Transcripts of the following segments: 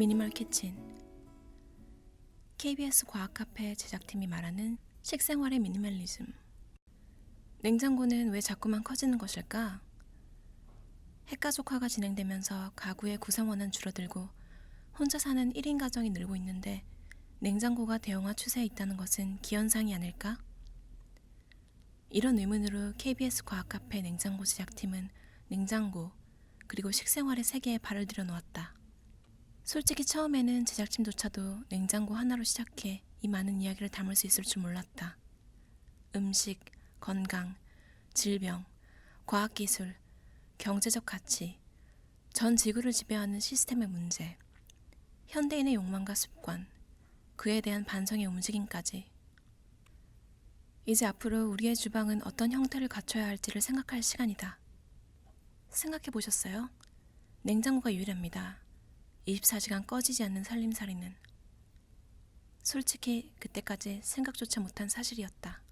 미니멀 키친 KBS 과학 카페 제작팀이 말하는 식생활의 미니멀리즘 냉장고는 왜 자꾸만 커지는 것일까? 핵가족화가 진행되면서 가구의 구성원은 줄어들고 혼자 사는 1인 가정이 늘고 있는데 냉장고가 대형화 추세에 있다는 것은 기현상이 아닐까? 이런 의문으로 KBS 과학 카페 냉장고 제작팀은 냉장고 그리고 식생활의 세계에 발을 들여 놓았다. 솔직히 처음에는 제작진조차도 냉장고 하나로 시작해 이 많은 이야기를 담을 수 있을 줄 몰랐다. 음식, 건강, 질병, 과학기술, 경제적 가치, 전 지구를 지배하는 시스템의 문제, 현대인의 욕망과 습관, 그에 대한 반성의 움직임까지. 이제 앞으로 우리의 주방은 어떤 형태를 갖춰야 할지를 생각할 시간이다. 생각해 보셨어요? 냉장고가 유일합니다. 24시간 꺼지지 않는 살림살이는 솔직히 그때까지 생각조차 못한 사실이었다.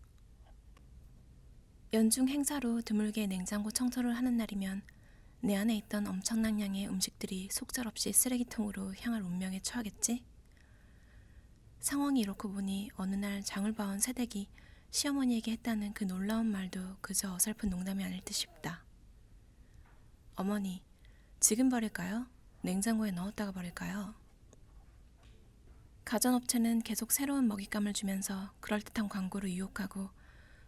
연중 행사로 드물게 냉장고 청소를 하는 날이면 내 안에 있던 엄청난 양의 음식들이 속절없이 쓰레기통으로 향할 운명에 처하겠지? 상황이 이렇고 보니 어느 날 장을 봐온 새댁이 시어머니에게 했다는 그 놀라운 말도 그저 어설픈 농담이 아닐 듯 싶다. 어머니, 지금 버릴까요? 냉장고에 넣었다가 버릴까요? 가전업체는 계속 새로운 먹잇감을 주면서 그럴듯한 광고를 유혹하고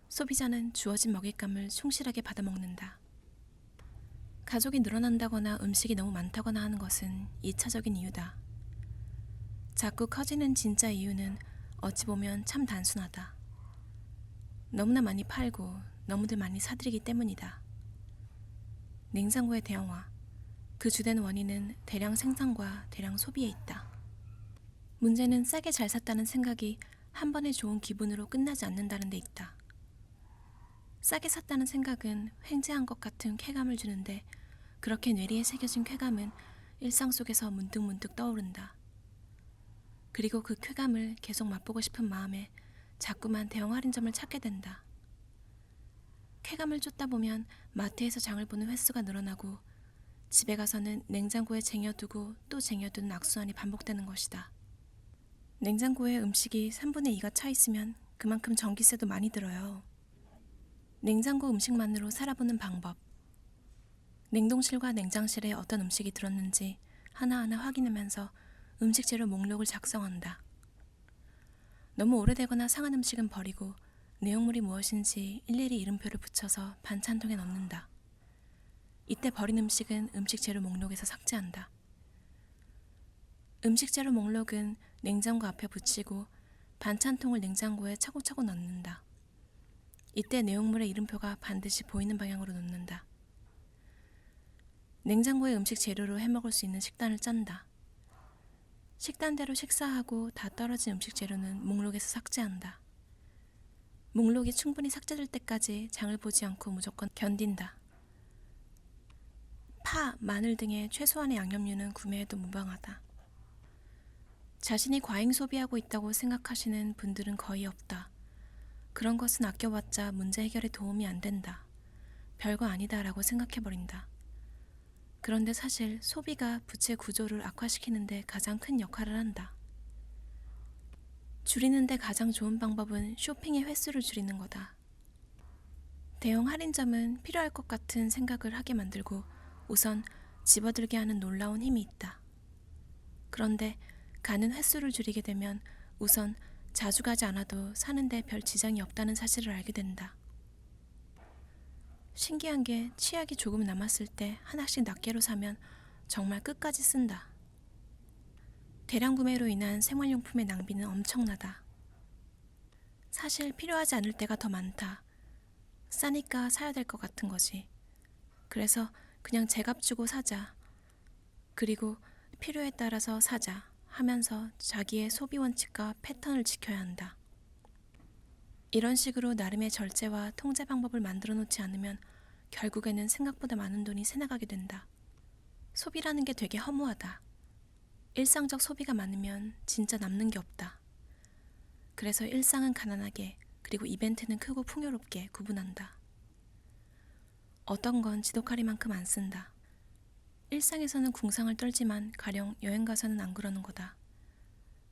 소비자는 주어진 먹잇감을 충실하게 받아먹는다. 가족이 늘어난다거나 음식이 너무 많다거나 하는 것은 2차적인 이유다. 자꾸 커지는 진짜 이유는 어찌 보면 참 단순하다. 너무나 많이 팔고 너무들 많이 사들이기 때문이다. 냉장고의 대형화. 그 주된 원인은 대량 생산과 대량 소비에 있다. 문제는 싸게 잘 샀다는 생각이 한 번의 좋은 기분으로 끝나지 않는다는 데 있다. 싸게 샀다는 생각은 횡재한 것 같은 쾌감을 주는데 그렇게 뇌리에 새겨진 쾌감은 일상 속에서 문득문득 떠오른다. 그리고 그 쾌감을 계속 맛보고 싶은 마음에 자꾸만 대형 할인점을 찾게 된다. 쾌감을 쫓다 보면 마트에서 장을 보는 횟수가 늘어나고 집에 가서는 냉장고에 쟁여두고 또 쟁여두는 악순환이 반복되는 것이다. 냉장고에 음식이 3분의 2가 차 있으면 그만큼 전기세도 많이 들어요. 냉장고 음식만으로 살아보는 방법. 냉동실과 냉장실에 어떤 음식이 들었는지 하나하나 확인하면서 음식 재료 목록을 작성한다. 너무 오래되거나 상한 음식은 버리고 내용물이 무엇인지 일일이 이름표를 붙여서 반찬통에 넣는다. 이때 버린 음식은 음식 재료 목록에서 삭제한다. 음식 재료 목록은 냉장고 앞에 붙이고 반찬통을 냉장고에 차곡차곡 넣는다. 이때 내용물의 이름표가 반드시 보이는 방향으로 놓는다. 냉장고에 음식 재료로 해먹을 수 있는 식단을 짠다. 식단대로 식사하고 다 떨어진 음식 재료는 목록에서 삭제한다. 목록이 충분히 삭제될 때까지 장을 보지 않고 무조건 견딘다. 파, 마늘 등의 최소한의 양념류는 구매해도 무방하다. 자신이 과잉 소비하고 있다고 생각하시는 분들은 거의 없다. 그런 것은 아껴봤자 문제 해결에 도움이 안 된다. 별거 아니다라고 생각해버린다. 그런데 사실 소비가 부채 구조를 악화시키는데 가장 큰 역할을 한다. 줄이는데 가장 좋은 방법은 쇼핑의 횟수를 줄이는 거다. 대형 할인점은 필요할 것 같은 생각을 하게 만들고 우선 집어들게 하는 놀라운 힘이 있다. 그런데 가는 횟수를 줄이게 되면 우선 자주 가지 않아도 사는데 별 지장이 없다는 사실을 알게 된다. 신기한 게 치약이 조금 남았을 때 하나씩 낱개로 사면 정말 끝까지 쓴다. 대량 구매로 인한 생활용품의 낭비는 엄청나다. 사실 필요하지 않을 때가 더 많다. 싸니까 사야 될 것 같은 거지. 그래서 그냥 제값 주고 사자. 그리고 필요에 따라서 사자 하면서 자기의 소비 원칙과 패턴을 지켜야 한다. 이런 식으로 나름의 절제와 통제 방법을 만들어 놓지 않으면 결국에는 생각보다 많은 돈이 새나가게 된다. 소비라는 게 되게 허무하다. 일상적 소비가 많으면 진짜 남는 게 없다. 그래서 일상은 가난하게 그리고 이벤트는 크고 풍요롭게 구분한다. 어떤 건 지독하리만큼 안 쓴다. 일상에서는 궁상을 떨지만 가령 여행 가서는 안 그러는 거다.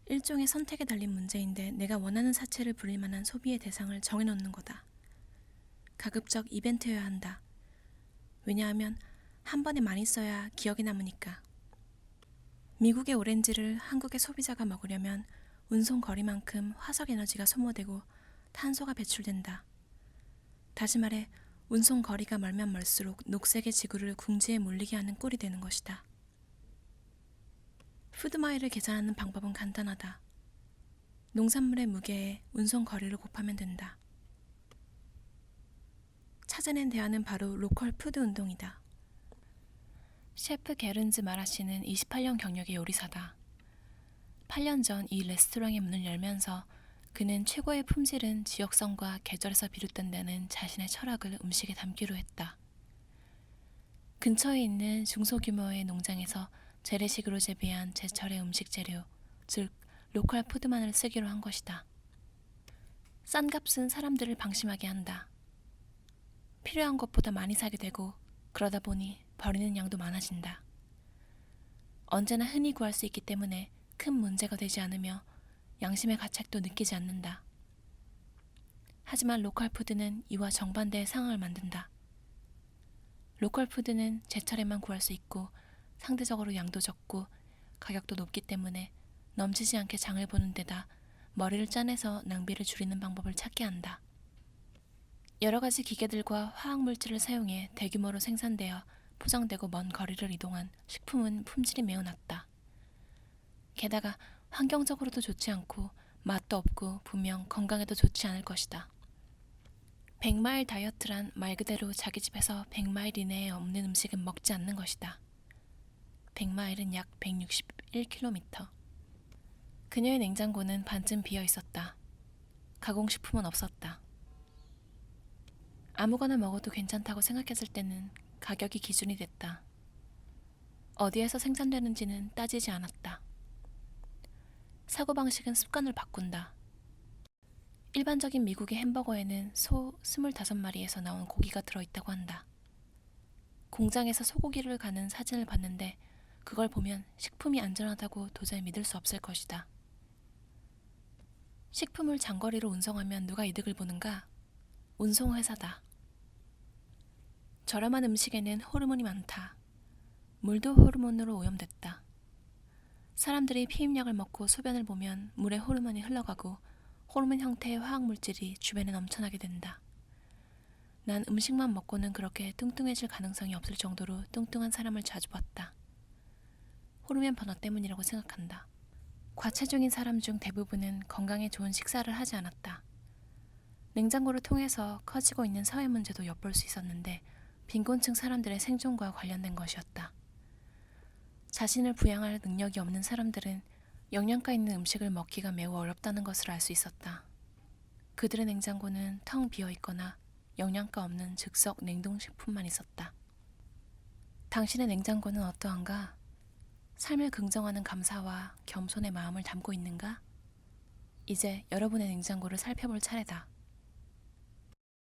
일종의 선택에 달린 문제인데 내가 원하는 사체를 부릴 만한 소비의 대상을 정해놓는 거다. 가급적 이벤트여야 한다. 왜냐하면 한 번에 많이 써야 기억에 남으니까. 미국의 오렌지를 한국의 소비자가 먹으려면 운송 거리만큼 화석 에너지가 소모되고 탄소가 배출된다. 다시 말해 운송 거리가 멀면 멀수록 녹색의 지구를 궁지에 몰리게 하는 꼴이 되는 것이다. 푸드마일을 계산하는 방법은 간단하다. 농산물의 무게에 운송 거리를 곱하면 된다. 찾아낸 대안은 바로 로컬 푸드 운동이다. 셰프 게른즈 마라 씨는 28년 경력의 요리사다. 8년 전 이 레스토랑의 문을 열면서 그는 최고의 품질은 지역성과 계절에서 비롯된다는 자신의 철학을 음식에 담기로 했다. 근처에 있는 중소규모의 농장에서 재래식으로 재배한 제철의 음식 재료, 즉 로컬 푸드만을 쓰기로 한 것이다. 싼 값은 사람들을 방심하게 한다. 필요한 것보다 많이 사게 되고 그러다 보니 버리는 양도 많아진다. 언제나 흔히 구할 수 있기 때문에 큰 문제가 되지 않으며 양심의 가책도 느끼지 않는다. 하지만 로컬 푸드는 이와 정반대의 상황을 만든다. 로컬 푸드는 제철에만 구할 수 있고 상대적으로 양도 적고 가격도 높기 때문에 넘치지 않게 장을 보는 데다 머리를 짜내서 낭비를 줄이는 방법을 찾게 한다. 여러 가지 기계들과 화학 물질을 사용해 대규모로 생산되어 포장되고 먼 거리를 이동한 식품은 품질이 매우 낮다. 게다가 환경적으로도 좋지 않고 맛도 없고 분명 건강에도 좋지 않을 것이다. 100마일 다이어트란 말 그대로 자기 집에서 100마일 이내에 없는 음식은 먹지 않는 것이다. 100마일은 약 161km. 그녀의 냉장고는 반쯤 비어 있었다. 가공식품은 없었다. 아무거나 먹어도 괜찮다고 생각했을 때는 가격이 기준이 됐다. 어디에서 생산되는지는 따지지 않았다. 사고방식은 습관을 바꾼다. 일반적인 미국의 햄버거에는 소 25마리에서 나온 고기가 들어있다고 한다. 공장에서 소고기를 가는 사진을 봤는데 그걸 보면 식품이 안전하다고 도저히 믿을 수 없을 것이다. 식품을 장거리로 운송하면 누가 이득을 보는가? 운송회사다. 저렴한 음식에는 호르몬이 많다. 물도 호르몬으로 오염됐다. 사람들이 피임약을 먹고 소변을 보면 물에 호르몬이 흘러가고 호르몬 형태의 화학 물질이 주변에 넘쳐나게 된다. 난 음식만 먹고는 그렇게 뚱뚱해질 가능성이 없을 정도로 뚱뚱한 사람을 자주 봤다. 호르몬 변화 때문이라고 생각한다. 과체중인 사람 중 대부분은 건강에 좋은 식사를 하지 않았다. 냉장고를 통해서 커지고 있는 사회 문제도 엿볼 수 있었는데 빈곤층 사람들의 생존과 관련된 것이었다. 자신을 부양할 능력이 없는 사람들은 영양가 있는 음식을 먹기가 매우 어렵다는 것을 알 수 있었다. 그들의 냉장고는 텅 비어 있거나 영양가 없는 즉석 냉동식품만 있었다. 당신의 냉장고는 어떠한가? 삶을 긍정하는 감사와 겸손의 마음을 담고 있는가? 이제 여러분의 냉장고를 살펴볼 차례다.